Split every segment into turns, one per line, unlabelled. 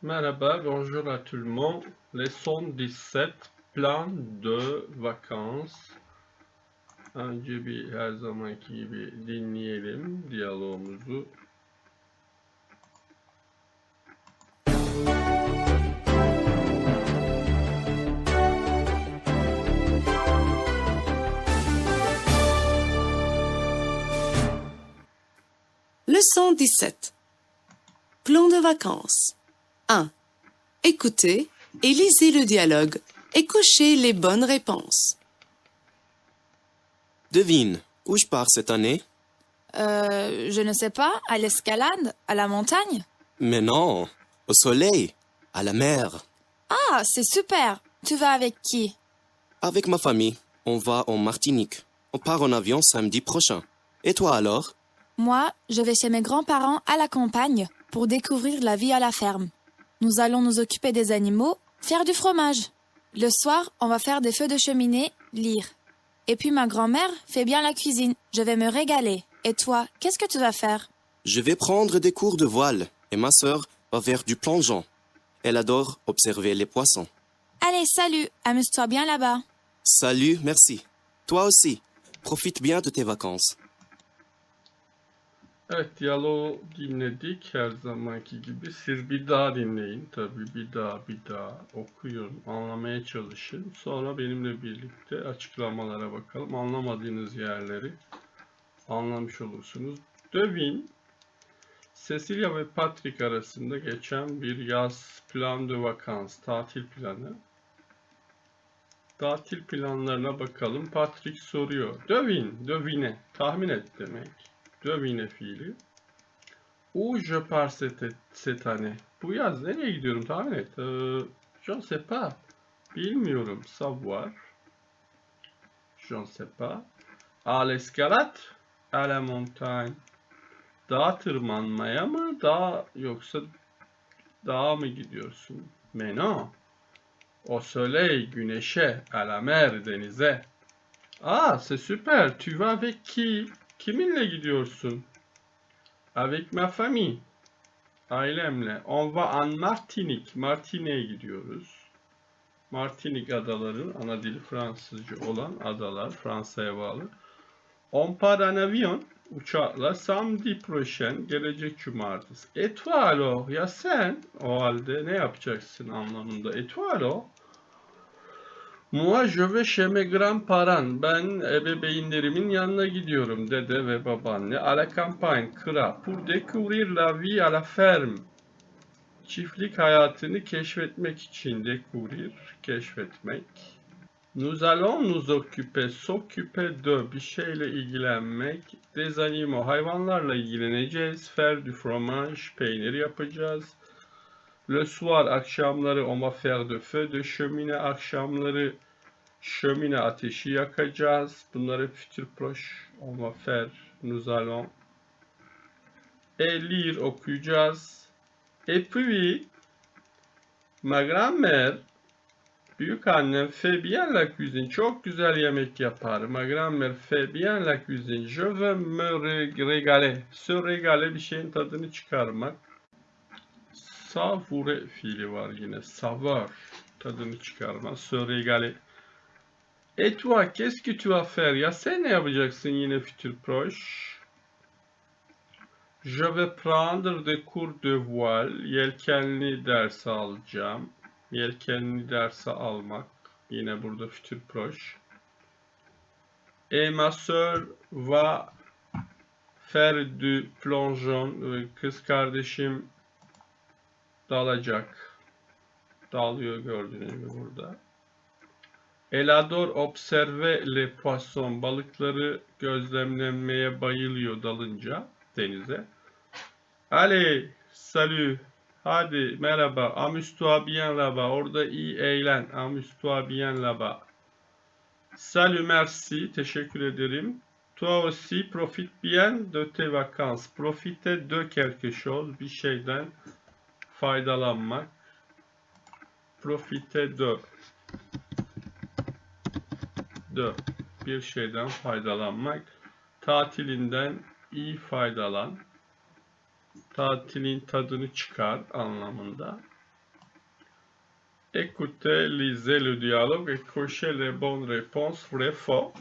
Merhaba, bonjour à tout le monde. Leçon 17, plan de vacances. Önce bir her zamanki gibi dinleyelim diyalogumuzu.
Leçon 17. Plan de vacances. 1. Écoutez et lisez le dialogue et cochez les bonnes réponses.
Devine, où je pars cette année?
Euh, je ne sais pas, à l'escalade, à la montagne?
Mais non, au soleil, à la mer.
Ah, c'est super Tu vas avec qui?
Avec ma famille, on va en Martinique. On part en avion samedi prochain. Et toi alors?
Moi, je vais chez mes grands-parents à la campagne pour découvrir la vie à la ferme. Nous allons nous occuper des animaux, faire du fromage. Le soir, on va faire des feux de cheminée, lire. Et puis ma grand-mère fait bien la cuisine. Je vais me régaler. Et toi, qu'est-ce que tu vas faire?
Je vais prendre des cours de voile et ma sœur va faire du plongeon. Elle adore observer les poissons.
Allez, salut Amuse-toi bien là-bas.
Salut, merci. Toi aussi. Profite bien de tes vacances.
Evet, diyaloğu dinledik her zamanki gibi. Siz bir daha dinleyin tabii bir daha bir daha okuyun, anlamaya çalışın. Sonra benimle birlikte açıklamalara bakalım. Anlamadığınız yerleri anlamış olursunuz. Dövin, Cecilia ve Patrick arasında geçen bir yaz plan de vakans, tatil planı. Tatil planlarına bakalım. Patrick soruyor. Dövin, dövine, tahmin et demek. Dövine fiili. Où je pars cette, année? Bu yaz nereye gidiyorum tahmin et. Ee, je sais pas. Bilmiyorum. Savoir. Je ne sais pas. À l'escalade. À la montagne. Dağa tırmanmaya mı? Dağ yoksa dağa mı gidiyorsun? Mais non. Au soleil, güneşe, à la mer, denize. Ah, c'est super. Tu vas avec qui? Kiminle gidiyorsun? Avec ma famille. Ailemle. On va en Martinique. Martinique'e gidiyoruz. Martinik adaların ana dili Fransızca olan adalar. Fransa'ya bağlı. On part en avion. Uçakla samedi prochain. Gelecek cumartesi. Et toi alors? Ya sen? O halde ne yapacaksın anlamında. Et toi alors? Vais chez mes grands-parents. Ben ebeveynlerimin yanına gidiyorum dede ve babaanne. À la campagne, kıra. Pour découvrir la vie à la ferme. Çiftlik hayatını keşfetmek için découvrir, keşfetmek. Nous allons nous occuper, s'occuper de bir şeyle ilgilenmek. Des animaux, hayvanlarla ilgileneceğiz. Faire du fromage, peynir yapacağız. Le soir akşamları on va faire de feu de cheminée akşamları şömine ateşi yakacağız. Bunlar hep futur proche. On va faire, nous allons. Et lire okuyacağız. Et puis ma grand-mère büyük annem fait bien la cuisine. Çok güzel yemek yapar. Ma grand-mère fait bien la cuisine. Je veux me ré- régaler. Se régaler bir şeyin tadını çıkarmak. Savure fiili var yine. Savoir. Tadını çıkarma. Se régaler. Et toi, qu'est-ce que tu vas? Ya sen ne yapacaksın yine futur proche? Je vais prendre des cours de voile. Yelkenli dersi alacağım. Yelkenli dersi almak. Yine burada futur proche. Et ma sœur va faire du plongeon. Kız kardeşim dalacak. Dalıyor gördüğünüz gibi burada. Elle adore observer les poissons. Balıkları gözlemlemeye bayılıyor dalınca denize. Allez, salut. Hadi merhaba. Amuse-toi bien là-bas. Orada iyi eğlen. Amuse-toi bien là-bas. Salut, merci. Teşekkür ederim. Toi aussi, profite bien de tes vacances. Profite de quelque chose. Bir şeyden faydalanmak. Profite de. De. Bir şeyden faydalanmak. Tatilinden iyi faydalan. Tatilin tadını çıkar anlamında. Écoutez, lisez le dialogue et cochez les bonnes réponses vrai faux.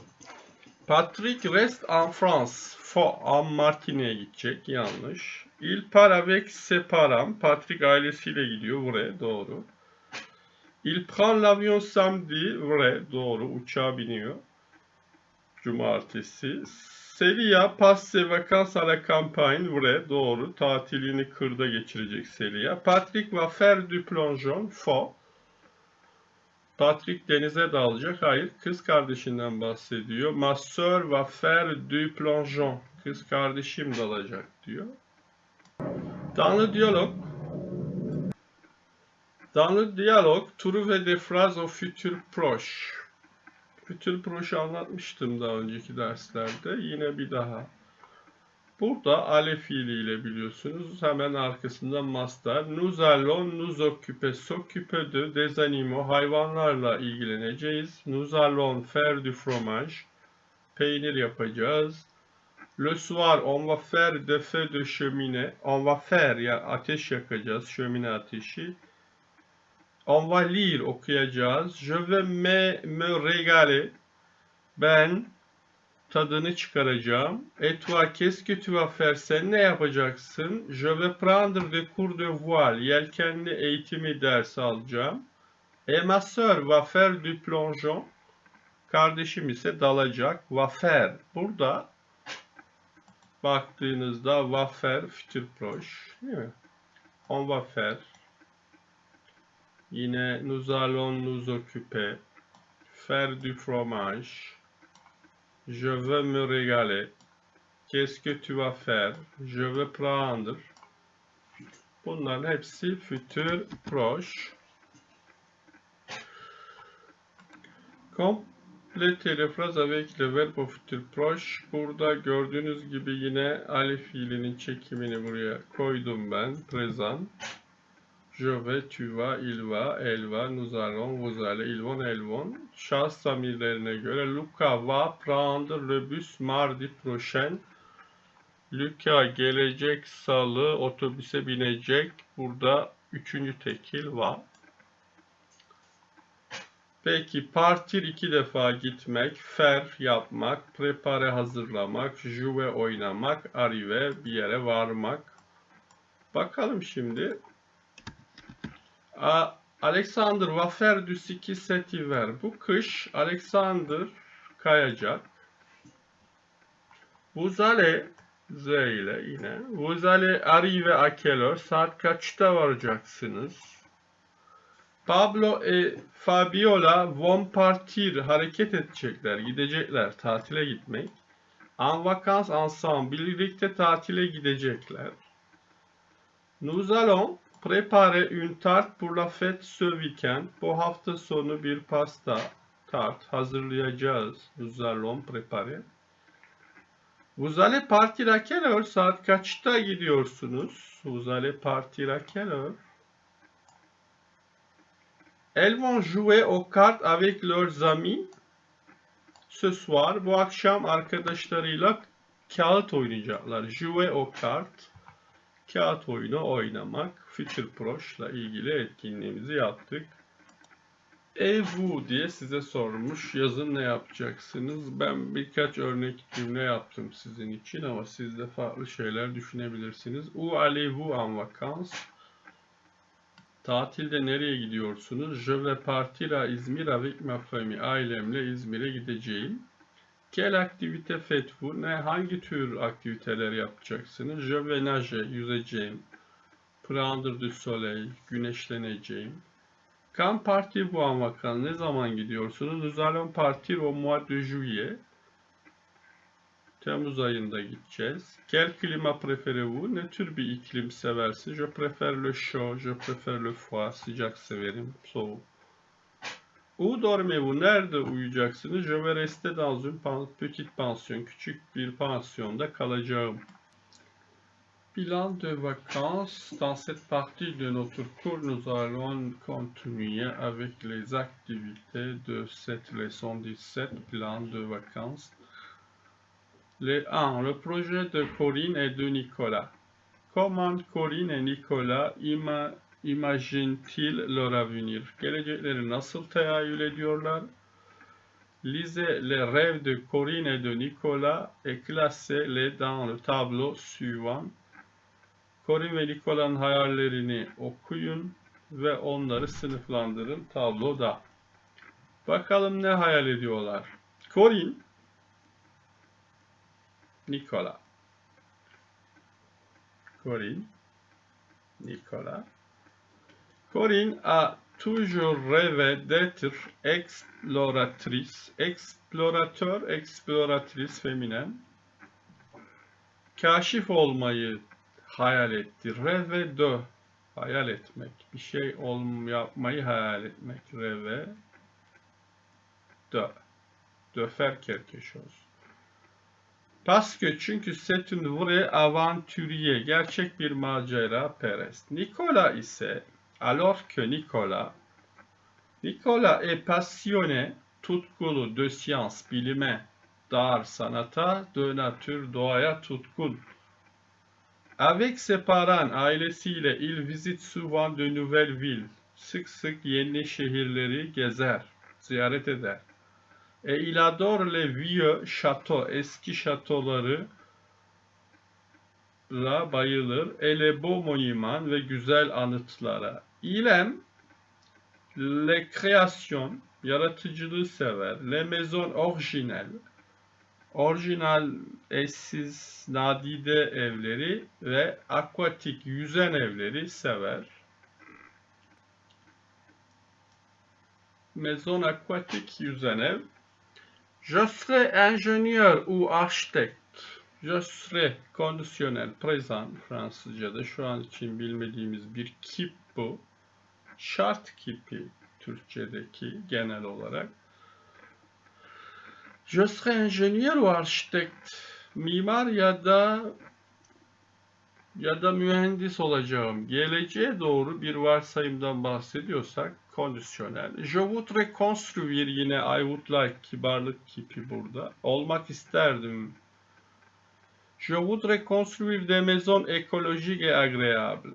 Patrick reste en France. Faux. En Martini'ye gidecek. Yanlış. Il part avec ses parents. Patrick ailesiyle gidiyor. Vrai. Doğru. Il prend l'avion samedi. Vrai. Doğru. Uçağa biniyor. Cumartesi. Celia passe vacances à la campagne. Vrai. Doğru. Tatilini kırda geçirecek Celia. Patrick va faire du plongeon. Faux. Patrick denize dalacak. Hayır, kız kardeşinden bahsediyor. Ma sœur va faire du plongeon. Kız kardeşim dalacak diyor. Dans le dialogue, dans le dialogue, trouve des phrases au futur proche. Futur proche anlatmıştım daha önceki derslerde. Yine bir daha. Burada ale fiiliyle biliyorsunuz. Hemen arkasında mastar. Nous allons nous occuper, s'occuper de des animaux. Hayvanlarla ilgileneceğiz. Nous allons faire du fromage. Peynir yapacağız. Le soir, on va faire des feux de cheminée. On va faire, ya ateş yakacağız. Şömine ateşi. On va lire, okuyacağız. Je vais me, me régaler. Ben tadını çıkaracağım. Et toi, qu'est-ce que tu vas faire? Sen ne yapacaksın? Je vais prendre des cours de voile. Yelkenli eğitimi ders alacağım. Et ma sœur va faire du plongeon. Kardeşim ise dalacak. Va faire. Burada baktığınızda futur proche. Değil mi? On va faire. Yine nous allons nous occuper. Faire du fromage. Je veux me régaler. Qu'est-ce que tu vas faire? Je veux prendre. Bunların hepsi futur proche. Complétez les phrases avec le verbe au futur proche. Burada gördüğünüz gibi yine alif fiilinin çekimini buraya koydum ben. Présent. Je vais, tu vas, il va, elle va, nous. Şahıs zamirlerine göre Luca va prendre le bus mardi prochain. Luca gelecek salı otobüse binecek. Burada üçüncü tekil va. Peki partir iki defa gitmek, faire yapmak, prepare hazırlamak, jouer oynamak, arriver bir yere varmak. Bakalım şimdi. A- Alexander ski cet hiver. Bu kış Alexander kayacak. Allez Z ile yine. Arriver à quelle heure? Saat kaçta varacaksınız? Pablo e Fabiola vont partir. Hareket edecekler, gidecekler. Tatile gitmek. En vacances ensemble. Birlikte tatile gidecekler. Nous allons préparer une tarte pour la fête ce week-end. Bu hafta sonu bir pasta tart hazırlayacağız. Nous allons préparer. Vous allez partir à quelle heure? Saat kaçta gidiyorsunuz? Vous allez partir à quelle heure? Elles vont jouer aux cartes avec leurs amis ce soir. Bu akşam arkadaşlarıyla kağıt oynayacaklar. Jouer aux cartes. Kağıt oyunu oynamak. Future Proche'la ilgili etkinliğimizi yaptık. E vous diye size sormuş. Yazın ne yapacaksınız? Ben birkaç örnek cümle yaptım sizin için ama siz de farklı şeyler düşünebilirsiniz. Où allez-vous en vacances? Tatilde nereye gidiyorsunuz? Je vais partir İzmir avec ma famille. Ailemle İzmir'e gideceğim. Quelle activité faites-vous? Ne, hangi tür aktiviteler yapacaksınız? Je vais nager, yüzeceğim. Prendre du soleil, güneşleneceğim. Quand partez-vous en vacances? Ne zaman gidiyorsunuz? Nous allons partir au mois de juillet. Temmuz ayında gideceğiz. Quel climat préférez-vous? Ne tür bir iklim seversin? Je préfère le chaud, je préfère le froid. Sıcak severim, soğuk. Où dormez-vous? Nerede uyuyacaksınız? Je vais rester dans une petite pension. Küçük bir pansiyonda kalacağım. Bilan de vacances. Dans cette partie de notre cours, nous allons continuer avec les activités de cette leçon 17, bilan de vacances. Le 1. Le projet de Corinne et de Nicolas. Comment Corinne et Nicolas ima- imaginent-ils leur avenir? Gelecekleri nasıl tehayyül ediyorlar? Lisez les rêves de Corinne et de Nicolas et classez-les dans le tableau suivant. Corinne ve Nicolas'ın hayallerini okuyun ve onları sınıflandırın tabloda. Bakalım ne hayal ediyorlar. Corinne, Nicolas. Corinne, Nicolas. Corinne a toujours rêvé d'être exploratrice, explorateur, exploratrice féminin. Kaşif olmayı hayal etti. Rêve de, hayal etmek. Bir şey olm yapmayı hayal etmek. Rêve de, de faire quelque chose. Parce que çünkü c'est une vraie aventurier, gerçek bir macera perest. Nicolas ise, alors que Nicolas, Nicolas est passionné, tutkulu de science, bilime, dar, sanata, de nature, doğaya tutkun. Avec ses parents, ailesiyle, il visite souvent de nouvelles villes. Sık sık yeni şehirleri gezer, ziyaret eder. E il adore vieux châteaux, eski şatoları la bayılır. Et les beaux monuments ve güzel anıtlara. Il aime les créations, yaratıcılığı sever. Les maisons originales, orijinal, eşsiz, nadide evleri ve akvatik, yüzen evleri sever. Maison aquatique, yüzen ev. Je serai ingénieur ou architecte. Je serai kondisyonel, présent Fransızca'da şu an için bilmediğimiz bir kip bu. Şart kipi Türkçedeki genel olarak. Je serai ingénieur ou architecte. Mimar ya da ya da mühendis olacağım. Geleceğe doğru bir varsayımdan bahsediyorsak kondisyonel. Je voudrais construire yine I would like kibarlık kipi burada. Olmak isterdim. Je voudrais construire des maisons écologiques et agréables.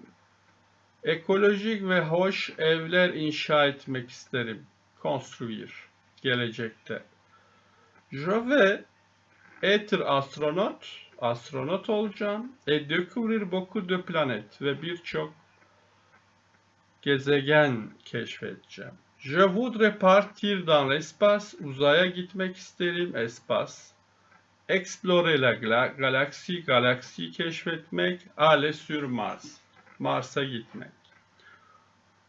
Ekolojik ve hoş evler inşa etmek isterim. Construire. Gelecekte. Je vais être astronaute. Astronot olacağım. Et découvrir beaucoup de planètes. Ve birçok gezegen keşfedeceğim. Je voudrais partir dans l'espace. Uzaya gitmek isterim. Espace. Explorer la gala- galaxie. Galaksi keşfetmek. Aller sur Mars. Mars'a gitmek.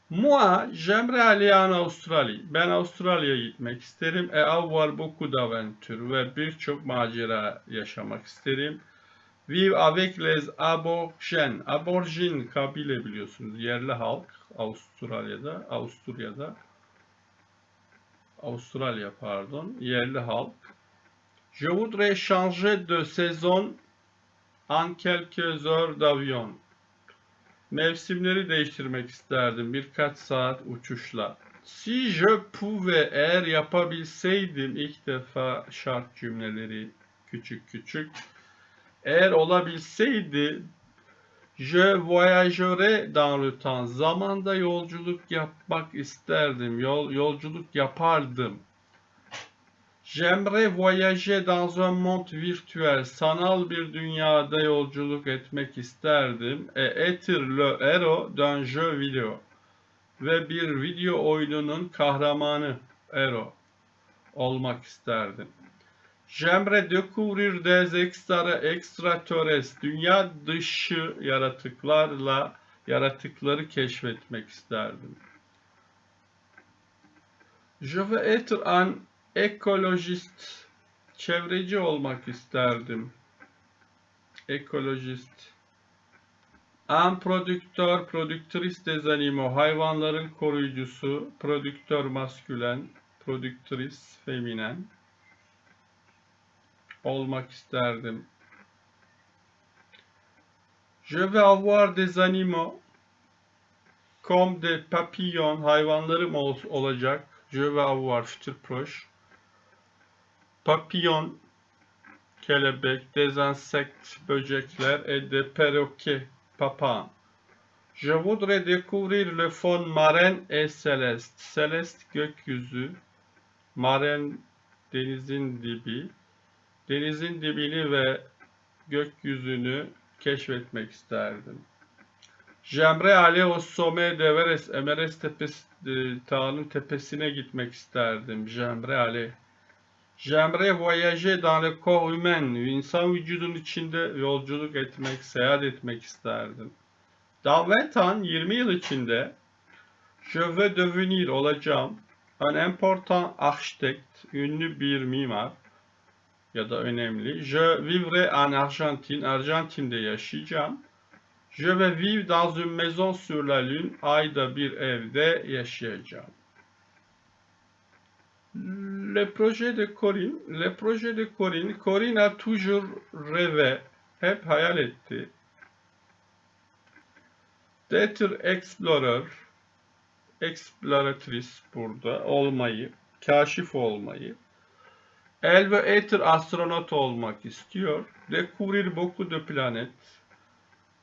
Moi, j'aimerais aller en Australie. Ben Avustralya'ya gitmek isterim. Et avoir beaucoup d'aventures. Ve birçok macera yaşamak isterim. Vivre avec les aborigènes. Aborjin kabile biliyorsunuz. Yerli halk. Avustralya'da. Avusturya'da. Avustralya pardon. Yerli halk. Je voudrais changer de saison en quelques heures d'avion. Mevsimleri değiştirmek isterdim birkaç saat uçuşla. Si je pouvais eğer yapabilseydim ilk defa şart cümleleri küçük küçük. Eğer olabilseydi je voyagerais dans le temps. Zamanda yolculuk yapmak isterdim. Yol, yolculuk yapardım. J'aimerais voyager dans un monde virtuel. Sanal bir dünyada yolculuk etmek isterdim. E être le héros d'un jeu vidéo. Ve bir video oyununun kahramanı hero olmak isterdim. J'aimerais découvrir des extra extraterrestres. Dünya dışı yaratıklarla yaratıkları keşfetmek isterdim. Je veux être un ekolojist. Çevreci olmak isterdim. Ekolojist. Un producteur, productrice des animaux. Hayvanların koruyucusu. Prodüktör maskülen. Productrice feminen. Olmak isterdim. Je veux avoir des animaux. Comme des papillons. Hayvanlarım ol- olacak. Je veux avoir futur proche. Papillon, kelebek, des insectes, böcekler et des perroquets, papağan. Je voudrais découvrir le fond marin et céleste. Céleste gökyüzü, marin denizin dibi. Denizin dibini ve gökyüzünü keşfetmek isterdim. J'aimerais aller au sommet d'Everest. Everest tepesi, e, dağının tepesine gitmek isterdim. J'aimerais aller. J'aimerais voyager dans le corps humain. İnsan vücudunun içinde yolculuk etmek, seyahat etmek isterdim. Dans 20 ans, 20 yıl içinde je veux devenir olacağım un important architecte, ünlü bir mimar ya da önemli. Je vivrai en Argentine, Arjantin'de yaşayacağım. Je vais vivre dans une maison sur la lune, ayda bir evde yaşayacağım. Le projet de Corinne, le projet de Corinne, Corinne a toujours rêvé, hep hayal etti. D'être explorer, exploratrice burada olmayı, kaşif olmayı. Être astronot olmak istiyor. Découvrir beaucoup de planètes,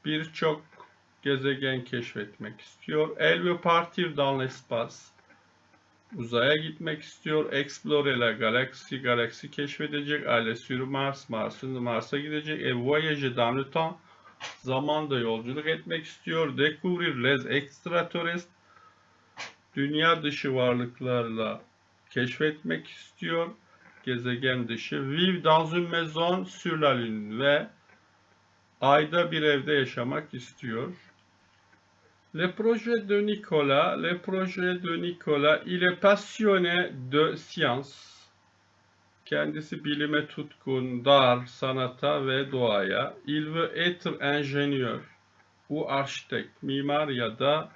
birçok gezegen keşfetmek istiyor. Elle veut partir dans l'espace, uzaya gitmek istiyor. Explorer la galaxie, galaksi keşfedecek. Aller sur Mars, Mars'ın Mars'a gidecek. Et voyager dans le temps, zamanda yolculuk etmek istiyor. Découvrir les extraterrestres, dünya dışı varlıklarla keşfetmek istiyor. Gezegen dışı. Vivre dans une maison sur la lune ve ayda bir evde yaşamak istiyor. Le projet de Nicolas, le projet de Nicolas, il est passionné de science. Kendisi bilime tutkun, dar, sanata ve doğaya. Il veut être ingénieur ou architecte, mimar ya da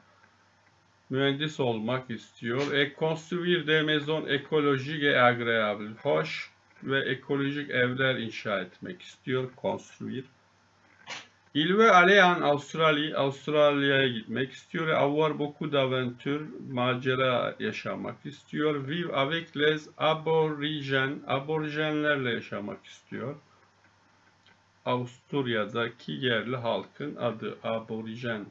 mühendis olmak istiyor. Et construire des maisons écologiques et agréables. Hoş ve ekolojik evler inşa etmek istiyor. Construire. Il veut aller en Australie, Avustralya'ya gitmek istiyor. Avoir beaucoup d'aventures, macera yaşamak istiyor. Vivre avec les aborigènes, aborjenlerle yaşamak istiyor. Avusturya'daki yerli halkın adı aborijen.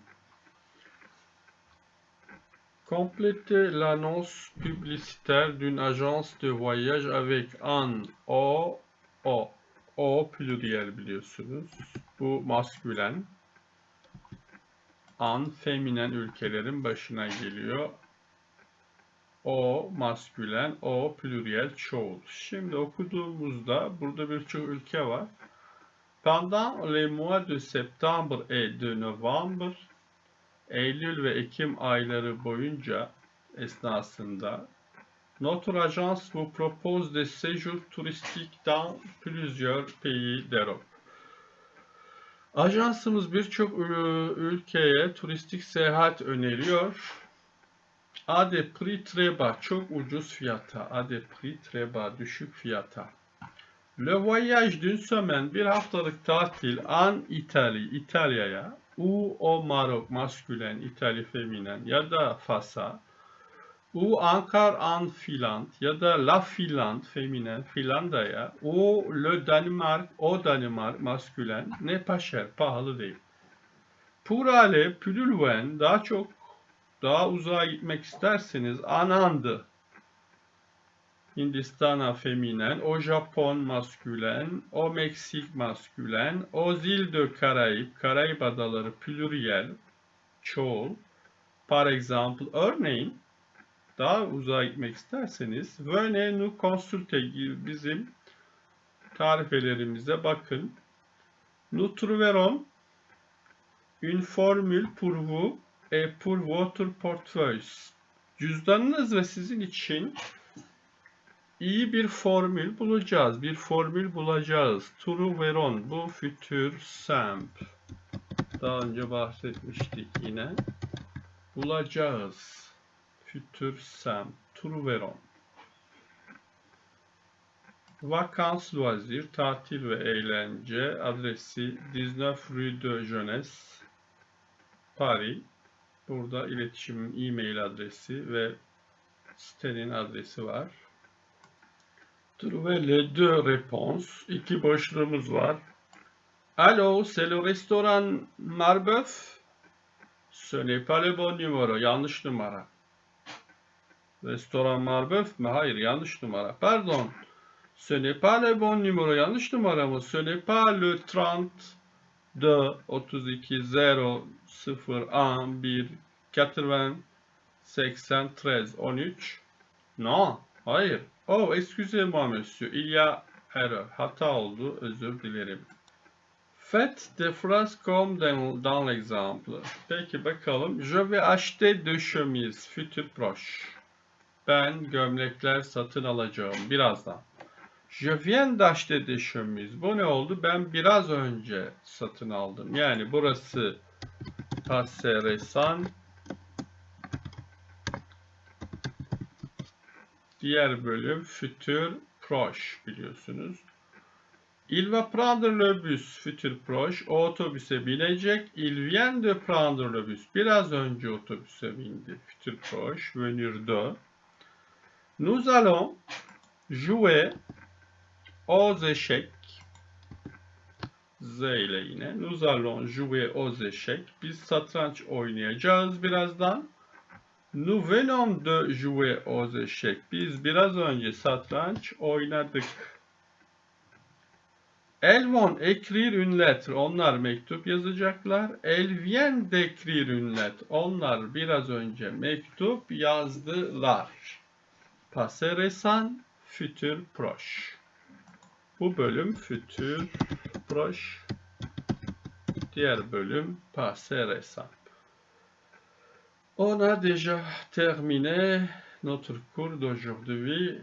Complétez l'annonce publicitaire d'une agence de voyage avec un O, O. O pluriel biliyorsunuz. Bu maskülen. An feminen ülkelerin başına geliyor. O maskülen, o pluriel çoğul. Şimdi okuduğumuzda burada birçok ülke var. Pendant les mois de septembre et de novembre, Eylül ve Ekim ayları boyunca esnasında Notre agence vous propose des séjours touristiques dans plusieurs pays d'Europe. Ajansımız birçok ülkeye turistik seyahat öneriyor. A des prix très bas, çok ucuz fiyata. A des prix très bas, düşük fiyata. Le voyage d'une semaine, bir haftalık tatil en Italie, İtalya'ya. Ou au Maroc, maskülen, İtalya feminen ya da Fasa. Ou encore en Finlande ya da La Finlande feminen Finlandiya'ya. Ou le Danemark, o Danimark maskülen ne pas cher, pahalı değil. Plus loin, daha çok daha uzağa gitmek isterseniz Anandı. Hindistan'a feminen, au Japon maskülen, au Meksik maskülen, îles de Karayip, Karayip adaları pluriel, çoğul. Par exemple, örneğin daha uzağa gitmek isterseniz venez nous consulter gibi bizim tarifelerimize bakın. Nous trouverons une formule pour vous et pour votre portefeuille. Cüzdanınız ve sizin için iyi bir formül bulacağız. Bir formül bulacağız. Trouveron bu futur simple. Daha önce bahsetmiştik yine. Bulacağız. Futur simple. Trouveron. Vakans loisir, tatil ve eğlence adresi 19 Rue de Jeunesse, Paris. Burada iletişimin e-mail adresi ve sitenin adresi var. Trouver les deux réponses. İki boşluğumuz var. Allô, c'est le restaurant Marbeuf? Ce n'est pas le bon numéro. Yanlış numara. Restoran Marbeuf mi? Hayır yanlış numara. Pardon. Ce n'est pas le bon numéro. Yanlış numara mı? Ce n'est pas le 32 32 0 0 1 1 80 83 13 Non. Hayır. Oh, excusez-moi monsieur. Il y a erreur. Hata oldu. Özür dilerim. Faites des phrases comme dans, dans l'exemple. Peki bakalım. Je vais acheter deux chemises. Futur proche. Ben gömlekler satın alacağım birazdan. Je viens d'acheter des chemises. Bu ne oldu? Ben biraz önce satın aldım. Yani burası passé récent. Diğer bölüm futur proche biliyorsunuz. Il va prendre le bus futur proche. O otobüse binecek. Il vient de prendre le bus. Biraz önce otobüse bindi. Futur proche. Venir de. Nous allons jouer aux échecs. Z ile yine. Nous allons jouer aux échecs. Biz satranç oynayacağız birazdan. Nous venons de jouer aux échecs. Biz biraz önce satranç oynadık. Elles vont écrire une lettre. Onlar mektup yazacaklar. Elles viennent d'écrire une lettre. Onlar biraz önce mektup yazdılar. Passé récent, futur proche. Bu bölüm futur proche. Diğer bölüm passé récent. On a déjà terminé notre cours d'aujourd'hui.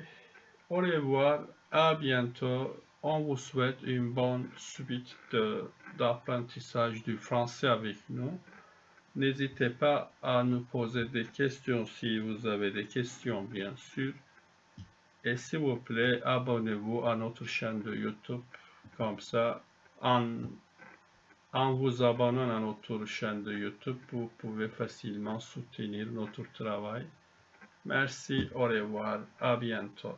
Au revoir, à bientôt. On vous souhaite une bonne suite d'apprentissage du français avec nous. N'hésitez pas à nous poser des questions si vous avez des questions, bien sûr. Et s'il vous plaît, abonnez-vous à notre chaîne de YouTube. Comme ça, en, en vous abonnant à notre chaîne de YouTube, vous pouvez facilement soutenir notre travail. Merci, au revoir, à bientôt.